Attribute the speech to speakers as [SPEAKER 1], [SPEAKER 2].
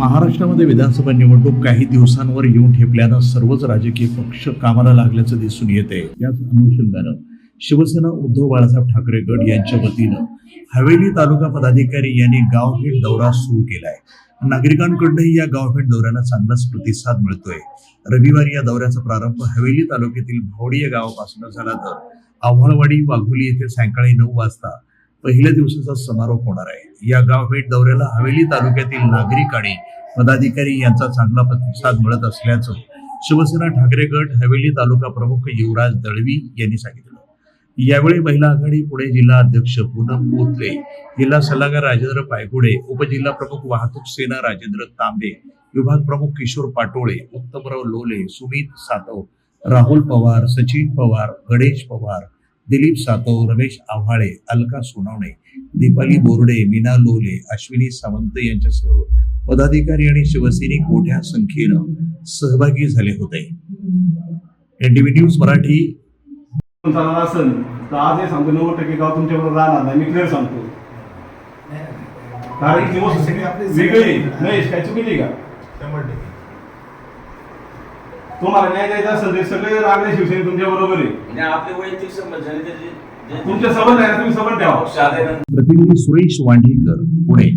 [SPEAKER 1] महाराष्ट्रामध्ये विधानसभा निवडणूक काही दिवसांवर येऊन ठेपल्यानं सर्वच राजकीय पक्ष कामाला लागल्याचं दिसून येते. याच अनुषंगानं शिवसेना उद्धव बाळासाहेब ठाकरे गट यांच्या वतीनं हवेली तालुका पदाधिकारी यांनी गावभेट दौरा सुरू केलाय. नागरिकांकडूनही या गावभेट दौऱ्याला चांगलाच प्रतिसाद मिळतोय. रविवारी या दौऱ्याचा प्रारंभ हवेली तालुक्यातील भावडी या गावापासून झाला तर आव्हाळवाडी वाघोली येथे सायंकाळी नऊ वाजता पहिल्या दिवसाचा समारोप होणार आहे. या गावभेट दौऱ्याला हवेली तालुक्यातील नागरिक आणि पदाधिकारी यांचा चांगला प्रतिसाद मिळत असल्याचं शिवसेना ठाकरे गट हवेली तालुका प्रमुख युवराज दळवी यांनी सांगितलं. यावेळी महिला आघाडी पुणे जिल्हा अध्यक्ष पूनम पोतले जिल्हा सल्लागार राजेंद्र पायगुडे उपजिल्हा प्रमुख वाहतूक सेना राजेंद्र तांबे विभाग प्रमुख किशोर पाटोळे उत्तमराव लोले सुमित सातव राहुल पवार सचिन पवार गणेश पवार दिलीप सातव रमेश आव्हाळे अलका सोनवणे दीपाली बोर्डे मीना लोले अश्विनी सावंत यांच्यासह पदाधिकारी आणि शिवसैनिक मोठ्या संख्येनं सहभागी झाले होते. NDV news Marathi.
[SPEAKER 2] चालणार असेल तर आज हे सांगतो नव्वद टक्के गाव तुमच्याबरोबर राहणार नाही. मी क्लिअर सांगतो. कारण
[SPEAKER 3] आपली
[SPEAKER 2] वेगळी नाही काय चुकीची का?
[SPEAKER 3] शंभर टक्के.
[SPEAKER 2] तुम्हाला न्याय द्यायचा असेल ते सगळे रागणे शिवसेने तुमच्या बरोबर आहे
[SPEAKER 4] आपले वैयक्तिक संबंध झाले त्याचे जे-
[SPEAKER 2] तुमचे संबंध आहे तुम्ही संबंध ठेवा.
[SPEAKER 4] ना.
[SPEAKER 1] प्रतिनिधी सुरेश वांढीकर पुणे.